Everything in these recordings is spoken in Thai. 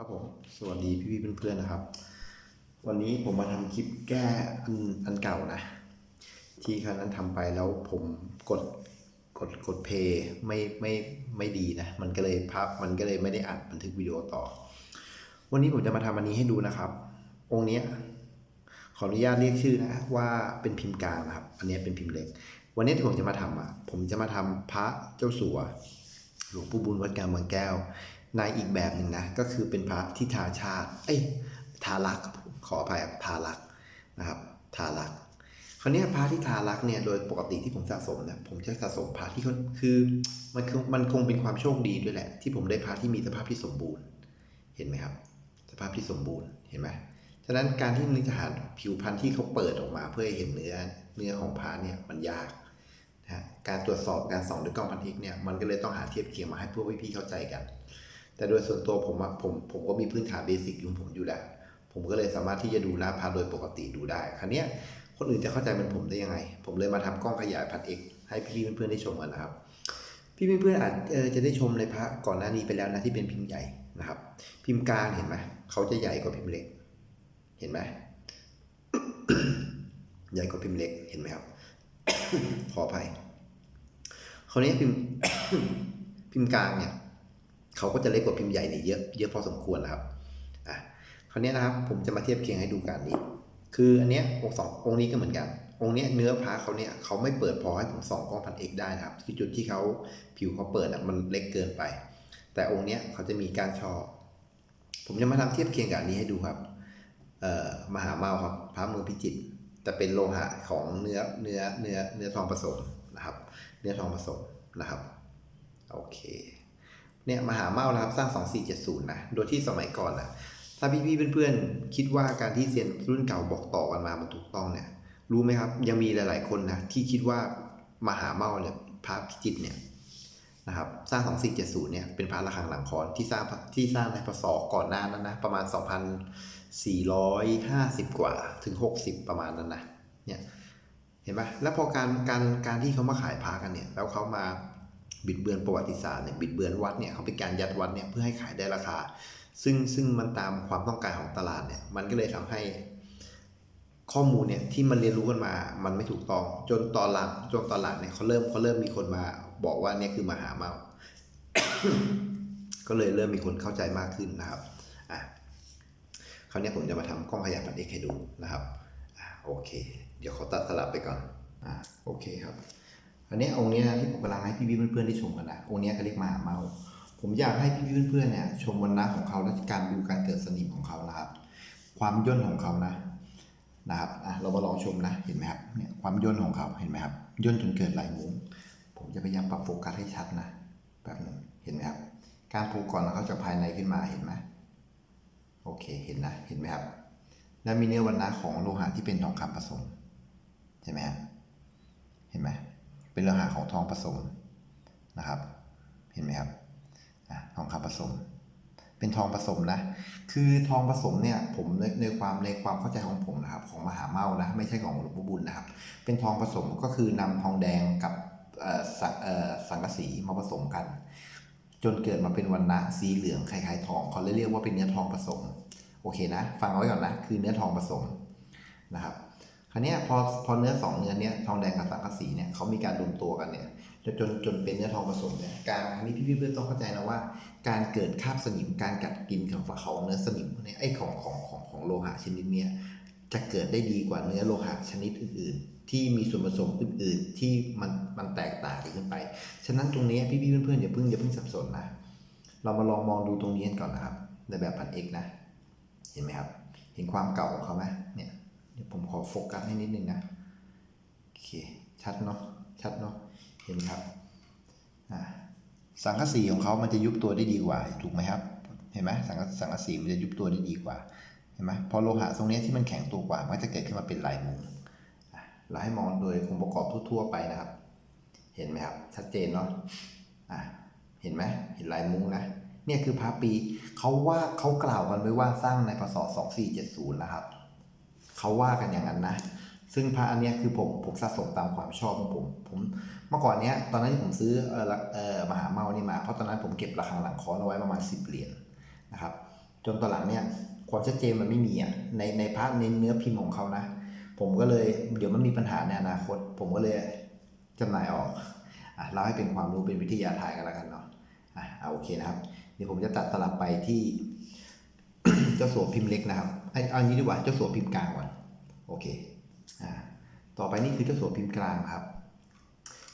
ครับผม สวัสดีพี่พี่เพื่อนๆนะครับ วันนี้ผมมาทำคลิปแก้อันอันเก่านะ ที่ครั้งนั้นทำไปแล้วผมกดกดกดเพย์ไม่ไม่ไม่ดีนะ มันก็เลยภาพมันก็เลยไม่ได้อัดบันทึกวิดีโอต่อ วันนี้ผมจะมาทำอันนี้ให้ดูนะครับ องค์เนี้ยขออนุญาตเรียกชื่อนะว่าเป็นพิมพ์กลางนะครับ อันนี้เป็นพิมพ์เล็ก วันนี้ที่ผมจะมาทำอะ ผมจะมาทำพระเจ้าสัวหลวงปู่บุญวัดกลางเมืองแก้ว ในอีกแบบหนึ่งนะ ก็คือเป็นพระที่ทาชาติเอ้ยทารักขออภัยทารักนะครับทารักคราวนี้พระที่ทารักเนี่ยโดยปกติที่ผมสะสมเนี่ยผมจะสะสมพระที่คือมันคือมันคงเป็นความโชคดีด้วยแหละ ที่ผมได้พระที่มีสภาพที่สมบูรณ์ เห็นไหมครับ สภาพที่สมบูรณ์เห็นไหมฉะนั้นการที่นึกจะหาผิวพันธุ์ที่เขาเปิดออกมา เพื่อให้เห็นเนื้อเนื้อของพระเนี่ยมันยากนะฮะการตรวจสอบการส่องด้วยกล้องพันทิกเนี่ยมันก็เลยต้องหาเทียบเคียงมาให้พวกพี่ๆเข้าใจกัน แต่โดยส่วนตัวผมอะผมผมก็มีพื้นฐานเบสิกอยู่ของผมอยู่แล้ว ผมก็เลยสามารถที่จะดูหน้าพระโดยปกติดูได้ ครั้นี้ยคนอื่นจะเข้าใจเหมันผมได้ยังไง ผมเลยมาทำกล้องขยายพันเอกให้พี่เพื่อนๆได้ชมกันนะครับ พี่เพื่อนๆอาจจะได้ชมในพระก่อนหน้านี้ไปแล้วนะที่เป็นพิมพ์ใหญ่นะครับ พิมพ์กลางเห็นไหมเขาจะใหญ่กว่าพิมพ์เล็ก เห็นไหมใหญ่กว่าพิมพ์เล็กเห็นไหมครับ ขออภัยคราวนี้พิมพ์พิมพ์กลางเนี่ย เขาก็จะเล็กกว่าพิมพ์ใหญ่เนี่ยเยอะเยอะพอสมควรนะครับอะคราวนี้นะครับผมจะมาเทียบเคียงให้ดูกันนี้ คืออันเนี้ยองค์สององค์นี้ก็เหมือนกัน องค์เนี้ยเนื้อพระเขาเนี่ยเขาไม่เปิดพอให้ผมส่องกล้องพันเอกได้นะครับคือจุดที่เขาผิวเขาเปิดอะมันเล็กเกินไป แต่องค์เนี้ยเขาจะมีการชอผมจะมาทำเทียบเคียงกับอันนี้ให้ดูครับเอ่อมหาเมาครับพระเมืองพิจิตรแต่เป็นโลหะของเนื้อเนื้อเนื้อเนื้อทองผสมนะครับ เนื้อทองผสมนะครับ โอเค เนี่ยมหาเมานะครับสร้าง 2470 นะ โดยที่สมัยก่อนนะถ้าพี่ๆเพื่อนๆ คิดว่าการที่เซียนรุ่นเก่าบอกต่อกันมามันถูกต้องเนี่ย รู้ไหมครับ ยังมีหลายๆคนนะที่คิดว่ามหาเมาเนี่ยพระพิจิตเนี่ยนะครับสร้าง 2470 เนี่ยเป็นพระระฆังหลังคอนที่สร้างที่สร้างในพศก่อนหน้านั้นนะประมาณ 2,450 กว่าถึง 60 ประมาณนั้นนะเนี่ยเห็นปะแล้วพอการการการที่เขามาขายพระกันเนี่ยแล้วเขามา บิดเบือนประวัติศาสตร์เนี่ยบิดเบือนวัดเนี่ยเขาเป็นการยัดวัดเนี่ยเพื่อให้ขายได้ราคา ซึ่งซึ่งมันตามความต้องการของตลาดเนี่ยมันก็เลยทำให้ข้อมูลเนี่ยที่มันเรียนรู้กันมา มันไม่ถูกต้อง จนตอนหลังจนตอนหลังเนี่ยเขาเริ่มเขาเริ่มมีคนมาบอกว่าเนี่ยคือมหาเมา ก็เลยเริ่มมีคนเข้าใจมากขึ้นนะครับ อะคราวนี้ผมจะมาทำกล้องขยายพันเอกให้ดูนะครับ อะโอเค เดี๋ยวเขาตัดสลับไปก่อน อะโอเคครับ อันนี้องค์นี้ที่ผมกำลังให้พี่ๆเพื่อนๆได้ชมกันนะองค์นี้เขาเรียกมาเมา ผมอยากให้พี่ๆเพื่อนๆเนี่ยชมวันนะของเขาและการดูการเกิดสนิมของเขานะครับ ความย่นของเขานะนะครับอะเรามาลองชมนะเห็นไหมครับเนี่ยความย่นของเขาเห็นไหมครับย่นจนเกิดลายมุ้งผมจะพยายามปรับโฟกัสให้ชัดนะแบบนึงเห็นไหมครับการปูกก่อนแล้วเขาจะภายในขึ้นมาเห็นไหมโอเคเห็นนะเห็นไหมครับ แล้วมีเนื้อวันนะของโลหะที่เป็นทองคำผสมใช่ไหมครับเห็นไหม เป็นโลหะของทองผสมนะครับ เห็นไหมครับทองคำผสม เป็นทองผสมนะ คือทองผสมเนี่ยผมในในความในความเข้าใจของผมนะครับ ของมหาเมานะไม่ใช่ของหลวงปู่บุญนะครับ เป็นทองผสมก็คือนำทองแดงกับสังเอ่อสังกะสีมาผสมกัน จนเกิดมาเป็นวันนะสีเหลืองคล้ายๆทองเขาเลยเรียกว่าเป็นเนื้อทองผสม โอเคนะ ฟังเอาไว้ก่อนนะ คือเนื้อทองผสมนะครับาวเนี้ยพอพอเนื้อสองเนื้อเนี้ยทองแดงกับสังกะสีเนี่ยเขามีการรวมตัวกันเนี่ยจนจนจนเป็นเนื้อทองผสมเนี่ยการอันนี้พี่เพื่อนต้องเข้าใจนะว่า การเกิดคาบสนิมการกัดกินของของเนื้อสนิมเนี่ยไอ้ของของของของโลหะชนิดเนี้ยจะเกิดได้ดีกว่าเนื้อโลหะชนิดอื่น ๆ ที่มีส่วนผสมอื่น ๆ ที่มันมันแตกต่างกันขึ้นไป ฉะนั้นตรงนี้พี่ๆเพื่อนๆอย่าเพิ่งอย่าเพิ่งสับสนนะเรามาลองมองดูตรงนี้กันก่อนนะครับในแบบพันเอกนะ เห็นไหมครับ เห็นความเก่าของเขาไหมเนี่ย ดี๋ยวผมขอโฟกัสให้นิดนึงนะ โอเค ชัดเนาะ ชัดเนาะ เห็นไหมครับ อ่า สังกะสีของเขามันจะยุบตัวได้ดีกว่า ถูกไหมครับ เห็นไหมสังกะสังกะสีมันจะยุบตัวได้ดีกว่า เห็นไหมพอโลหะตรงนี้ที่มันแข็งตัวกว่า มันก็จะเกิดขึ้นมาเป็นลายมุงเราให้มองโดยองค์ประกอบทั่วๆไปนะครับ เห็นไหมครับ ชัดเจนเนาะ อะเห็นไหมเห็นลายมุ้งนะ เนี่ยคือพระปี เขาว่าเขากล่าวกันไว้ว่าสร้างในพศ2470นะครับ เขาว่ากันอย่างนั้นนะ ซึ่งพระอันเนี้ยคือผมผมสะสมตามความชอบของผม ผมเมื่อก่อนเนี้ยตอนนั้นที่ผมซื้อเออเออมหาเมานี่มา เพราะตอนนั้นผมเก็บราคาหลังคอนเอาไว้ประมาณ 10 เหรียญนะครับ จนตอนหลังเนี่ยความชัดเจนมันไม่มีอะในในภาพในเนื้อพิมพ์ของเขานะ ผมก็เลยเดี๋ยวมันมีปัญหาในอนาคต ผมก็เลยจำหน่ายออกอะเราให้เป็นความรู้เป็นวิทยาทานกันแล้วกันเนาะอะเอาโอเคนะครับ เดี๋ยวผมจะตัดสลับไปที่เจ้าสัวพิมพ์เล็กนะครับไอ้เอางี้ดีกว่าเจ้าสัวพิมพ์กลางก่อน โอเคอ่าต่อไปนี่คือเจ้าสัวพิมพ์กลางครับ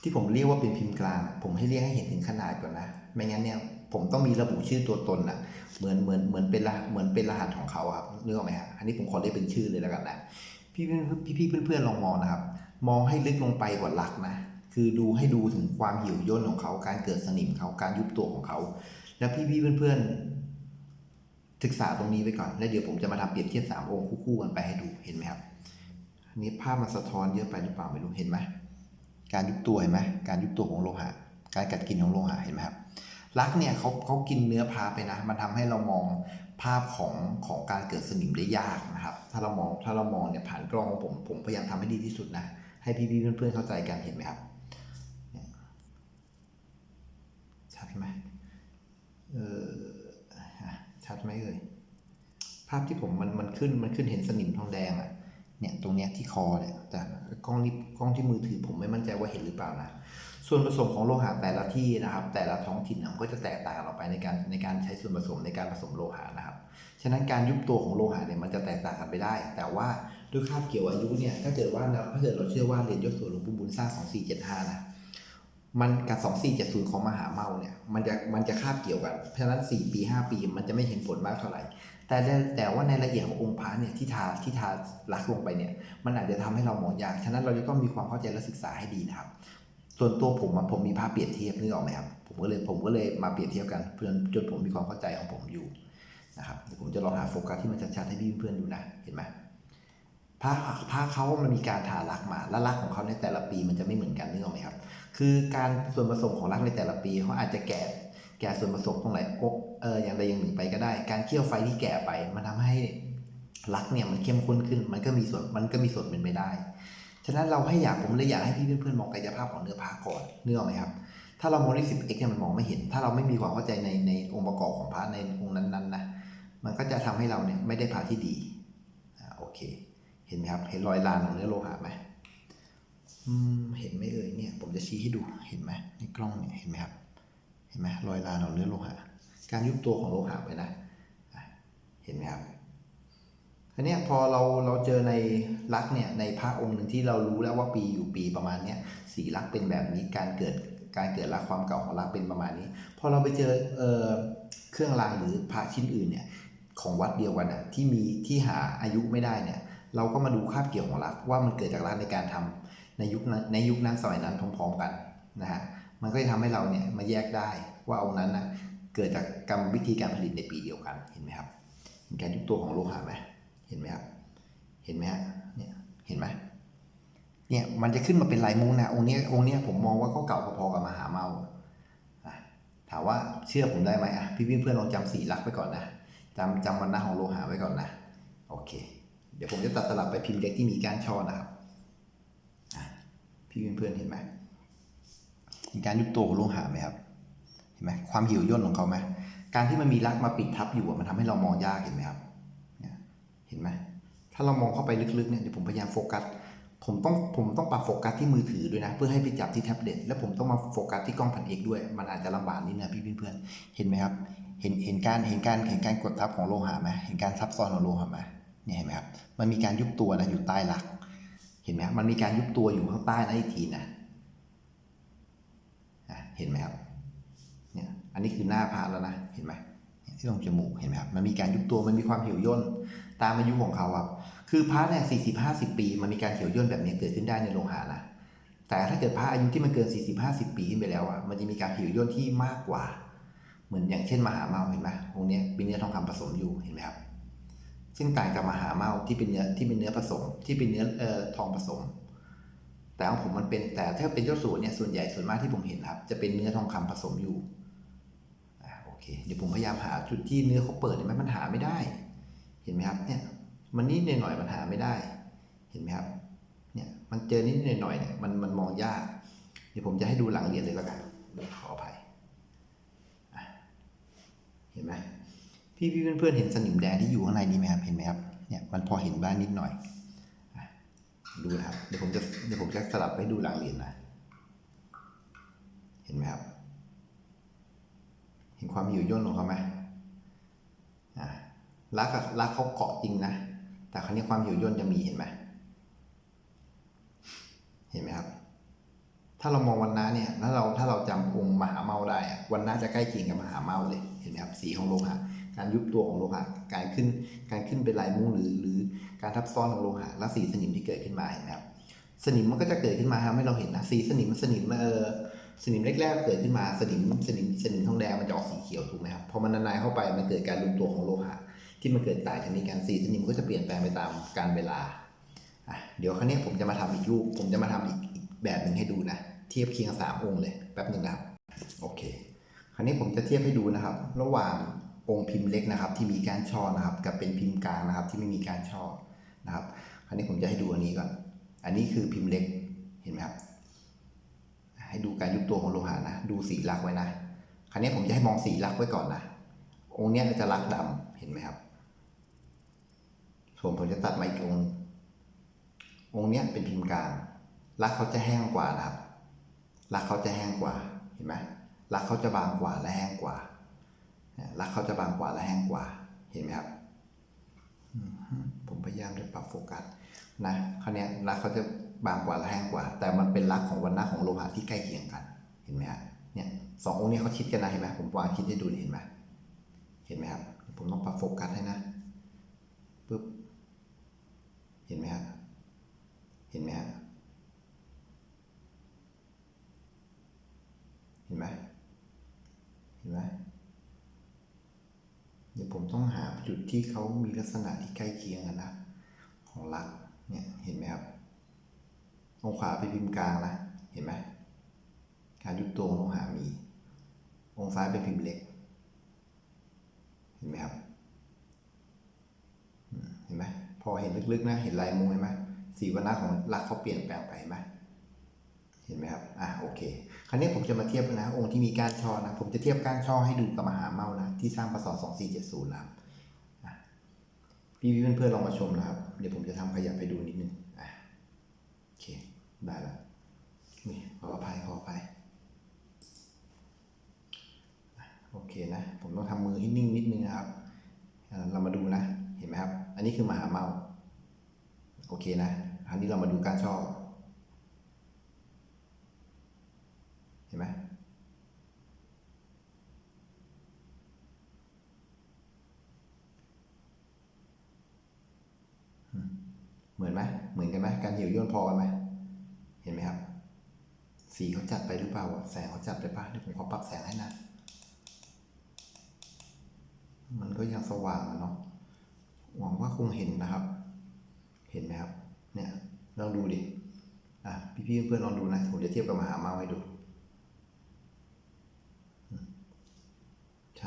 ที่ผมเรียกว่าเป็นพิมพ์กลาง ผมให้เรียกให้เห็นถึงขนาดก่อนนะ ไม่งั้นเนี่ยผมต้องมีระบุชื่อตัวตนนะเหมือนเหมือนเหมือนเป็นรหัสเหมือนเป็นรหัสของเขาครับนึกออกไหมฮะอันนี้ผมขอเรียกเป็นชื่อเลยแล้วกันนะพี่พี่พี่เพื่อนๆลองมองนะครับ มองให้ลึกลงไปกว่าหลักนะ คือดูให้ดูถึงความหิวย่นของเขา การเกิดสนิมเขาการยุบตัวของเขา แล้วพี่พี่เพื่อนๆศึกษาตรงนี้ไปก่อน แล้วเดี๋ยวผมจะมาทำเปรียบเทียบสามองค์คู่ๆกันไปให้ดูเห็นไหมครับ อันนี้ภาพมันสะท้อนเยอะไปหรือเปล่าไม่รู้เห็นไหมการยุบตัวเห็นไหมการยุบตัวของโลหะ การกัดกินของโลหะเห็นไหมครับลักเนี่ยเขาเขากินเนื้อพาไปนะ มันทำให้เรามองภาพของของการเกิดสนิมได้ยากนะครับ ถ้าเรามองถ้าเรามองเนี่ยผ่านกล้องของผมผมพยายามทำให้ดีที่สุดนะให้พี่ๆเพื่อนๆเข้าใจกันเห็นไหมครับชัดไหมเออชัดไหมเอ่ยภาพที่ผมมันมันขึ้นมันขึ้นเห็นสนิมทองแดงอะ เนี่ยตรงเนี้ยที่คอเนี่ยแต่กล้องนี้กล้องที่มือถือผมไม่มั่นใจว่าเห็นหรือเปล่านะส่วนผสมของโลหะแต่ละที่นะครับ แต่ละท้องถิ่นมันก็จะแตกต่างกันออกไปในการในการใช้ส่วนผสมในการผสมโลหะนะครับ ฉะนั้นการยุบตัวของโลหะเนี่ยมันจะแตกต่างกันไปได้ แต่ว่าด้วยคาบเกี่ยวอายุเนี่ยถ้าเกิดว่าเราถ้าเกิดเราเชื่อว่าเรียนยศส่วนหลวงปู่บุญสร้าง2475นะ มันกับ2470ของมหาเมาเนี่ย มันจะมันจะคาบเกี่ยวกัน เพราะฉะนั้น4ปี5ปีมันจะไม่เห็นผลมากเท่าไหร่ แต่แต่ว่าในละเอียดขององค์พระเนี่ยที่ทาที่ทาลักลงไปเนี่ย มันอาจจะทำให้เรามองยากฉะนั้นเราจะต้องมีความเข้าใจและศึกษาให้ดีนะครับ ส่วนตัวผมผมมีภาพเปรียบเทียบนึกออกไหมครับผมก็เลยผมก็เลยมาเปรียบเทียบกันเพื่อนจนผมมีความเข้าใจของผมอยู่นะครับเดี๋ยวผมจะลองหาโฟกัสที่มันชัดๆให้พี่เพื่อนดูนะเห็นไหมผ้าผ้าเขามันมีการทาลักมาและลักของเขาในแต่ละปีมันจะไม่เหมือนกันนึกออกไหมครับ คือการส่วนผสมของลักในแต่ละปีเขาอาจจะแก่แก่ส่วนผสมตรงไหนอกเอออย่างใดอย่างหนึ่งไปก็ได้ การเคี่ยวไฟที่แก่ไป มันทำให้ลักเนี่ยมันเข้มข้นขึ้น มันก็มีส่วนมันก็มีส่วนเป็นไปได้ ฉะนั้นเราให้อยากผมเลยอยากให้พี่เพื่อนๆมองกายภาพของเนื้อผ้าก่อนเนื้อไหมครับถ้าเรามองที่ 10x เนี่ยมันมองไม่เห็น ถ้าเราไม่มีความเข้าใจในในองค์ประกอบของพระในองค์นั้นๆนะมันก็จะทำให้เราเนี่ยไม่ได้พระที่ดีอ่าโอเค เห็นไหมครับ เห็นรอยลานของเนื้อโลหะไหม เห็นไหมเอ่ยเนี่ย ผมจะชี้ให้ดูเห็นไหมในกล้องเนี่ยเห็นไหมครับ เห็นไหมรอยลานของเนื้อโลหะการยุบตัวของโลหะไปนะเห็นไหมครับอันนี้พอเราเราเจอในลักษ์เนี่ยในพระองค์หนึ่งที่เรารู้แล้วว่าปีอยู่ปีประมาณเนี้ยสีลักษ์เป็นแบบนี้การเกิดการเกิดลักษณ์ความเก่าของลักษ์เป็นประมาณนี้พอเราไปเจอเอ่อเครื่องรางหรือพระชิ้นอื่นเนี่ยของวัดเดียวกันอะที่มีที่หาอายุไม่ได้เนี่ยเราก็มาดูคาบเกี่ยวของลักษ์ว่ามันเกิดจากลักในการทำ ในยุคนั้นในยุคนั้นสมัยนั้นพร้อมๆกันนะฮะมันก็จะทำให้เราเนี่ยมาแยกได้ว่าองค์นั้นนะเกิดจากกรรมวิธีการผลิตในปีเดียวกันเห็นไหมครับเห็นการยุบตัวของโลหะไหมเห็นไหมครับเห็นไหมฮะเนี่ยเห็นไหมเนี่ยมันจะขึ้นมาเป็นลายมุ้งนะองค์นี้องค์นี้ผมมองว่าก็เก่าพอๆกับมหาเมาอะถามว่าเชื่อผมได้ไหมอะพี่เพื่อนๆลองจำสีลักษณ์ไว้ก่อนนะจำจำวันหน้าของโลหะไว้ก่อนนะโอเค เดี๋ยวผมจะตัดสลับไปพิมพ์เล็กที่มีการช่อนะครับ พี่เพื่อนๆเห็นไหมมีการยุบตัวของโลหะไหมครับเห็นไหมความหิวย่นของเขาไหมการที่มันมีลักษ์มาปิดทับอยู่มันทำให้เรามองยากเห็นไหมครับเห็นไหมถ้าเรามองเข้าไปลึกๆเนี่ยเดี๋ยวผมพยายามโฟกัสผมต้องผมต้องปรับโฟกัสที่มือถือด้วยนะ เพื่อให้ไปจับที่แท็บเล็ตแล้วผมต้องมาโฟกัสที่กล้องพันเอกด้วย มันอาจจะลำบากนิดนะพี่เพื่อนๆเห็นไหมครับ เห็นเห็นการเห็นการเห็นการกดทับของโลหะไหมเห็นการซับซ้อนของโลหะไหมเนี่ยเห็นไหมครับมันมีการยุบตัวนะอยู่ใต้หลัก เห็นไหมครับมันมีการยุบตัวอยู่ข้างใต้นะอีกทีนะอะเห็นไหมครับเนี่ยอันนี้คือหน้าพระแล้วนะเห็นไหมที่ตรงจมูกเห็นไหมครับมันมีการยุบตัวมันมีความเหี่ยวย่นตามอายุของเขาครับคือพระเนี่ยสี่สิบห้าสิบปี มันมีการเหี่ยวย่นแบบนี้เกิดขึ้นได้ในโลหะนะแต่ถ้าเกิดพระอายุที่มันเกินสี่สิบห้าสิบปีขึ้นไปแล้วอะ มันจะมีการเหี่ยวย่นที่มากกว่า เหมือนอย่างเช่นมหาเมาเห็นไหมองค์เนี้ยเป็นเนื้อทองคำผสมอยู่เห็นไหมครับ ซึ่งต่างกับมหาเมาที่เป็นเนื้อที่เป็นเนื้อผสม ที่เป็นเนื้อเอ่อทองผสม แต่ของผมมันเป็นแต่ถ้าเป็นเจ้าสัวเนี่ยส่วนใหญ่ส่วนมากที่ผมเห็นครับ จะเป็นเนื้อทองคำผสมอยู่อ่าโอเค เดี๋ยวผมพยายามหาจุดที่เนื้อเขาเปิดเห็นไหมมันหาไม่ได้ เห็นไหมครับ เนี่ย มันนิดหน่อยๆมันหาไม่ได้ เห็นไหมครับ เนี่ยมันเจอนิดหน่อยๆเนี่ยมันมันมองยาก เดี๋ยวผมจะให้ดูหลังเหรียญเลยแล้วกันขออภัยเห็นไหม พี่พี่เพื่อนๆเห็นสนิมแดงที่อยู่ข้างในนี้ไหมครับเห็นไหมครับเนี่ยมันพอเห็นบ้างนิดหน่อยดูนะครับเดี๋ยวผมจะเดี๋ยวผมจะสลับไปดูหลังเหรียญนะเห็นไหมครับ เห็นความหยิ่วย่นของเขาไหมอะรักรักเขาเกาะจริงนะ แต่ครั้นี้ความหยิ่วย่นจะมีเห็นไหมเห็นไหมครับ ถ้าเรามองวันน้าเนี่ยถ้าเราถ้าเราจำองค์มหาเมาได้อะวันน้าจะใกล้เคียงกับมหาเมาเลยเห็นไหมครับสีของโลหะ การยุบตัวของโลหะการขึ้นการขึ้นเป็นลายมุ้งหรือ หรือการทับซ้อนของโลหะและสีสนิมที่เกิดขึ้นมาเห็นไหมครับสนิมมันก็จะเกิดขึ้นมาทำให้เราเห็นนะสีสนิมสนิมเออสนิมแรกๆเกิดขึ้นมาสนิมสนิมสนิมทองแดงมันจะออกสีเขียวถูกไหมครับพอมันนานๆเข้าไปมันเกิดการรวมตัวของโลหะที่มันเกิดสายชนิดกันสีสนิมก็จะเปลี่ยนแปลงไปตามการเวลาอะเดี๋ยวครั้งนี้ผมจะมาทำอีกรูป ผมจะมาทำอีกอีกแบบหนึ่งให้ดูนะ เทียบเคียงสามองค์เลยแป๊บหนึ่งนะครับโอเค คราวนี้ผมจะเทียบให้ดูนะครับ ระหว่าง องค์พิมพ์เล็กนะครับ ที่มีการช่อนะครับ กับเป็นพิมพ์กลางนะครับ ที่ไม่มีการช่อนะครับคราวนี้ผมจะให้ดูอันนี้ก่อน อันนี้คือพิมพ์เล็กเห็นไหมครับให้ดูการยุบตัวของโลหะนะ ดูสีลักษไว้นะคราวนี้ผมจะให้มองสีลักษไว้ก่อนนะองค์เนี้ยจะลักษณ์ดำเห็นไหมครับส่วนผมจะตัดมาอีกองค์องค์เนี้ยเป็นพิมพ์กลางลักษเขาจะแห้งกว่านะครับลักษเขาจะแห้งกว่าเห็นไหมลักษเขาจะบางกว่าและแห้งกว่า ลักษณ์เขาจะบางกว่าและแห้งกว่า เห็นไหมครับ ผมพยายามจะปรับโฟกัสนะคราวเนี้ยลักษณ์เขาจะบางกว่าและแห้งกว่า แต่มันเป็นลักษณ์ของวันณะของโลหะที่ใกล้เคียงกัน เห็นไหมครับเนี่ยสององค์นี้เขาชิดกันนะเห็นไหมผมวางชิดให้ดูดีเห็นไหมเห็นไหมครับ ผมต้องปรับโฟกัสให้นะปึ๊บเห็นไหมฮะเห็นไหมฮะเห็นไหมเห็นไหม เดี๋ยวผมต้องหาจุดที่เขามีลักษณะที่ใกล้เคียงกันนะของลักเนี่ยเห็นไหมครับตรงขวาเป็นพิมพ์กลางนะเห็นไหมการยุบตัวของโลหะมี องซ้ายเป็นพิมพ์เล็ก เห็นไหมครับเห็นไหมพอเห็นลึกๆนะเห็นลายมุงเห็นไหมสีวรรณะของลักเขาเปลี่ยนแปลงไปไหม เห็นไหมครับ อะโอเค คราวนี้ผมจะมาเทียบนะ องค์ที่มีก้านช่อนะ ผมจะเทียบก้านช่อให้ดูกับมหาเมานะ ที่สร้างพศ2470นะครับอะพี่เพื่อนๆลองมาชมนะครับ เดี๋ยวผมจะทำขยับให้ดูนิดนึง อะโอเค ได้แล้วนี่ขออภัยขออภัยโอเคนะ ผมต้องทำมือให้นิ่งนิดนึงนะครับ เรามาดูนะ เห็นไหมครับ อันนี้คือมหาเมา โอเคนะ คราวนี้เรามาดูการช่อ เห็นไหมเหมือนไหมเหมือนกันไหมการเหี่ยวย่นพอกันไหมเห็นไหมครับ สีเขาจัดไปหรือเปล่า แสงเขาจัดไปป่ะเดี๋ยวผมขอปรับแสงให้นะ มันก็ยังสว่างอะเนาะหวังว่าคงเห็นนะครับ เห็นไหมครับ เนี่ยลองดูดิอะพี่ๆเพื่อนลองดูนะผมจะเทียบกับมหามาให้ดู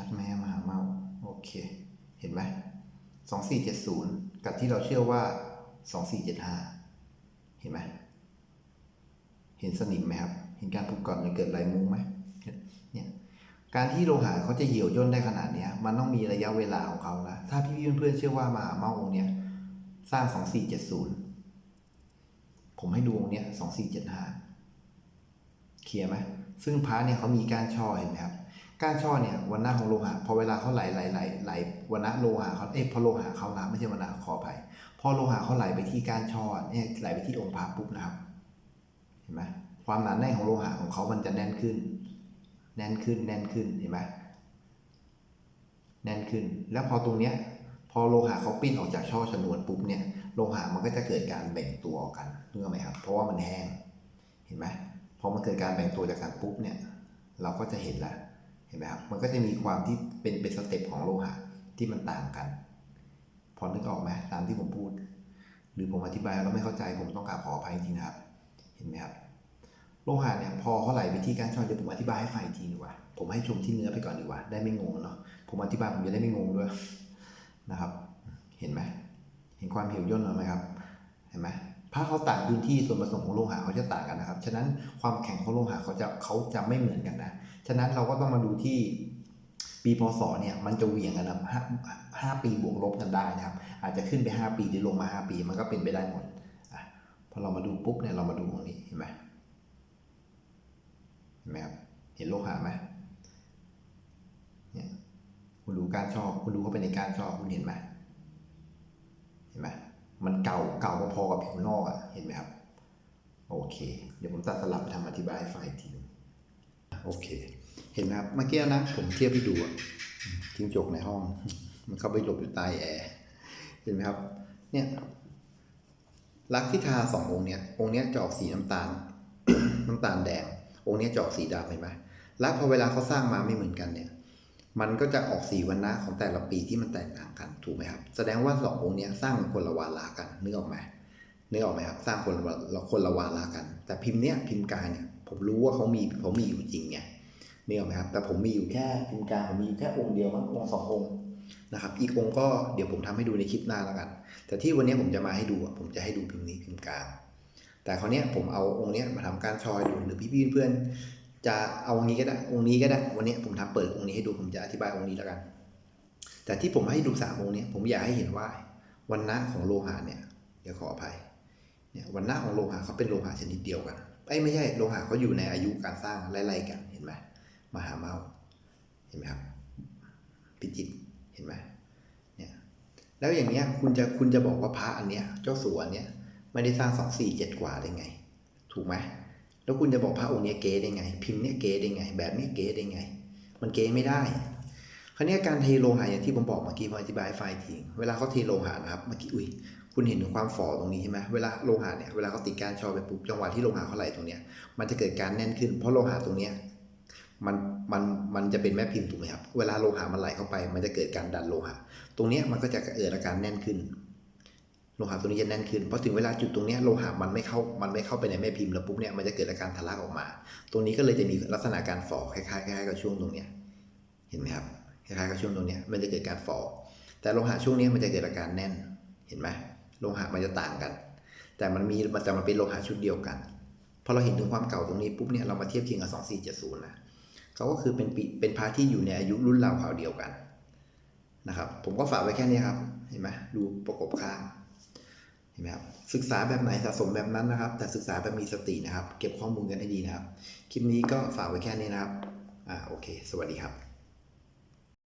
ชัดไหมมหาเมาโอเค เห็นไหมสองสี่เจ็ดศูนย์กับที่เราเชื่อว่าสองสี่เจ็ดห้าเห็นไหมเห็นสนิมไหมครับ เห็นการผูกก่อนมันเกิดลายมุ้งไหมเนี่ยการที่โลหะเขาจะเหี่ยวย่นได้ขนาดเนี้ย มันต้องมีระยะเวลาของเขานะถ้าพี่เพื่อนๆเชื่อว่ามหาเมาองค์เนี้ยสร้างสองสี่เจ็ดศูนย์ผมให้ดูองค์เนี้ยสองสี่เจ็ดห้าเคลียร์ไหมซึ่งพระเนี่ยเขามีกานช่อเห็นไหมครับ ก้านช่อเนี่ยวันน้าของโลหะพอเวลาเขาไหลไหลไหลไหลวันนะโลหะเขาเอ้ยพอโลหะเขานะไม่ใช่วันนะขออภัยพอโลหะเขาไหลไปที่ก้านช่อเนี่ยไหลไปที่องค์พระปุ๊บนะครับ เห็นไหมความหนาแน่นของโลหะของเขามันจะแน่นขึ้น แน่นขึ้นแน่นขึ้นเห็นไหมแน่นขึ้น แล้วพอตรงเนี้ยพอโลหะเขาปิ้นออกจากช่อชนวนปุ๊บเนี่ยโลหะมันก็จะเกิดการแบ่งตัวออกกันเนื่อไหมครับ เพราะว่ามันแห้งเห็นไหมพอมันเกิดการแบ่งตัวจากกันปุ๊บเนี่ย เราก็จะเห็นแล้ว เห็นไหมครับ มันก็จะมีความที่เป็นเป็นสเต็ปของโลหะที่มันต่างกัน พอนึกออกไหมตามที่ผมพูด หรือผมอธิบายแล้วไม่เข้าใจผมต้องกราบขออภัยจริงครับ เห็นไหมครับ โลหะเนี่ยพอเขาไหลไปที่การช่อเดี๋ยวผมอธิบายให้ฟังอีกทีดีกว่า ผมให้ชมที่เนื้อไปก่อนดีกว่า ได้ไม่งงเนาะ ผมอธิบายผมจะได้ไม่งงด้วยนะครับ เห็นไหม เห็นความเหี่ยวย่นหรือไหมครับ เห็นไหม ถ้าเขาต่างพื้นที่ส่วนผสมของโลหะเขาจะต่างกันนะครับ ฉะนั้นความแข็งของโลหะเขาจะเขาจะไม่เหมือนกันนะ ฉะนั้นเราก็ต้องมาดูที่ปีพศเนี่ยมันจะเหวี่ยงกันนะห้าห้าปีบวกลบกันได้นะครับ อาจจะขึ้นไปห้าปีหรือลงมาห้าปีมันก็เป็นไปได้หมดอะพอเรามาดูปุ๊บเนี่ยเรามาดูตรงนี้เห็นไหมเห็นไหมครับเห็นโลหะไหมเนี่ยคุณดูการชอบคุณดูเข้าไปในการชอบคุณเห็นไหมเห็นไหม มันเก่าเก่าพอๆกับผิวนอกอะ่ะเห็นไหมครับ โอเค เดี๋ยวผมตัดสลับไปทำอธิบายไฟล์อีกทีโอเค เห็นไหมครับเมื่อกี้นะผมเทียบให้ดูอะจิ้งจกในห้อง มันเข้าไปหลบอยู่ใต้แอร์เห็นไหมครับ เนี่ยลักที่ทาสององค์เนี้ยองค์เนี้ยจะออกสีน้ำตาล น้ำตาลแดง องค์เนี้ยจะออกสีดำเห็นไหมลักพอเวลาเขาสร้างมาไม่เหมือนกันเนี่ย มันก็จะออกสีวันนะของแต่ละปีที่มันแตกต่างกันถูกไหมครับ แสดงว่าสององค์นี้สร้างคนละวาระกันนึกออกไหมนึกออกไหมครับ สร้างคนละคนละวาระกัน แต่พิมพ์เนี้ยพิมพ์กายเนี่ยผมรู้ว่าเขามีเขามีอยู่จริงไงนึกออกไหมครับ แต่ผมมีอยู่แค่พิมพ์กายผมมีแค่องค์เดียวมั้งองค์สององค์นะครับ อีกองค์ก็เดี๋ยวผมทำให้ดูในคลิปหน้าแล้วกัน แต่ที่วันนี้ผมจะมาให้ดูผมจะให้ดูพิมพ์นี้พิมพ์กลางแต่คราวเนี้ยผมเอาองค์เนี้ยมาทำการชอยดูหรือพี่ๆเพื่อน จะเอาองค์นี้ก็ได้ องค์นี้ก็ได้ วันนี้ผมทำเปิดองค์นี้ให้ดู ผมจะอธิบายองค์นี้แล้วกัน แต่ที่ผมให้ดูสามองค์นี้ผมอยากให้เห็นว่าวันนะของโลหะเนี่ยเดี๋ยวขออภัย เนี่ยวันหน้าของโลหะเขาเป็นโลหะชนิดเดียวกันไอ้ไม่ใช่โลหะเขาอยู่ในอายุการสร้างไล่ๆกันเห็นไหมมหาเมาเห็นไหมครับพิจิตรเห็นไหมเนี่ยแล้วอย่างเนี้ยคุณจะคุณจะบอกว่าพระอันเนี้ยเจ้าสัวนเนี้ยไม่ได้สร้างสองสี่เจ็ดกว่าได้ไง ถูกไหม แล้วคุณจะบอกพระองค์เนี้ยเก๋ได้ไง พิมพ์เนี้ยเก๋ได้ไง แบบเนี้ยเก๋ได้ไง มันเก๋ไม่ได้คราวนี้การเทโลหะอย่างที่ผมบอกเมื่อกี้ผมอธิบายไฟล์ทีเวลาเขาเทโลหะนะครับเมื่อกี้อุ้ยคุณเห็นถึงความฝ่อตรงนี้ใช่ไหมเวลาโลหะเนี่ยเวลาเขาติดการชอไปปุ๊บจังหวะที่โลหะเขาไหลตรงเนี้ยมันจะเกิดการแน่นขึ้น เพราะโลหะตรงเนี้ยมันมันมันจะเป็นแม่พิมพ์ถูกไหมครับ เวลาโลหะมันไหลเข้าไป มันจะเกิดการดันโลหะ ตรงเนี้ยมันก็จะเกิดอาการแน่นขึ้น โลหะตรงนี้จะแน่นขึ้นเพราะถึงเวลาจุดตรงนี้โลหะมันไม่เข้ามันไม่เข้าไปในแม่พิมพ์แล้วปุ๊บเนี่ยมันจะเกิดอาการทะลักออกมา ตรงนี้ก็เลยจะมีลักษณะการฝ่อคล้ายๆคล้ายๆกับช่วงตรงเนี้ยเห็นไหมครับคล้ายๆกับช่วงตรงเนี้ยมันจะเกิดการฝ่อแต่โลหะช่วงนี้มันจะเกิดอาการแน่นเห็นไหมโลหะมันจะต่างกัน แต่มันมีมันแต่มันเป็นโลหะชุดเดียวกันพอเราเห็นถึงความเก่าตรงนี้ปุ๊บเนี่ยเรามาเทียบเคียงกับ2470นะเขาก็คือเป็นเป็นพาที่อยู่ในอายุรุ่นราวคราวเดียวกันนะครับผมก็ฝากไว้แค่นี้ครับเห็นไหมดูประกบข้าง ห็นไหมครับศึกษาแบบไหนสะสมแบบนั้นนะครับ แต่ศึกษาแบบมีสตินะครับ เก็บข้อมูลกันให้ดีนะครับ คลิปนี้ก็ฝากไว้แค่นี้นะครับอ่าโอเค สวัสดีครับ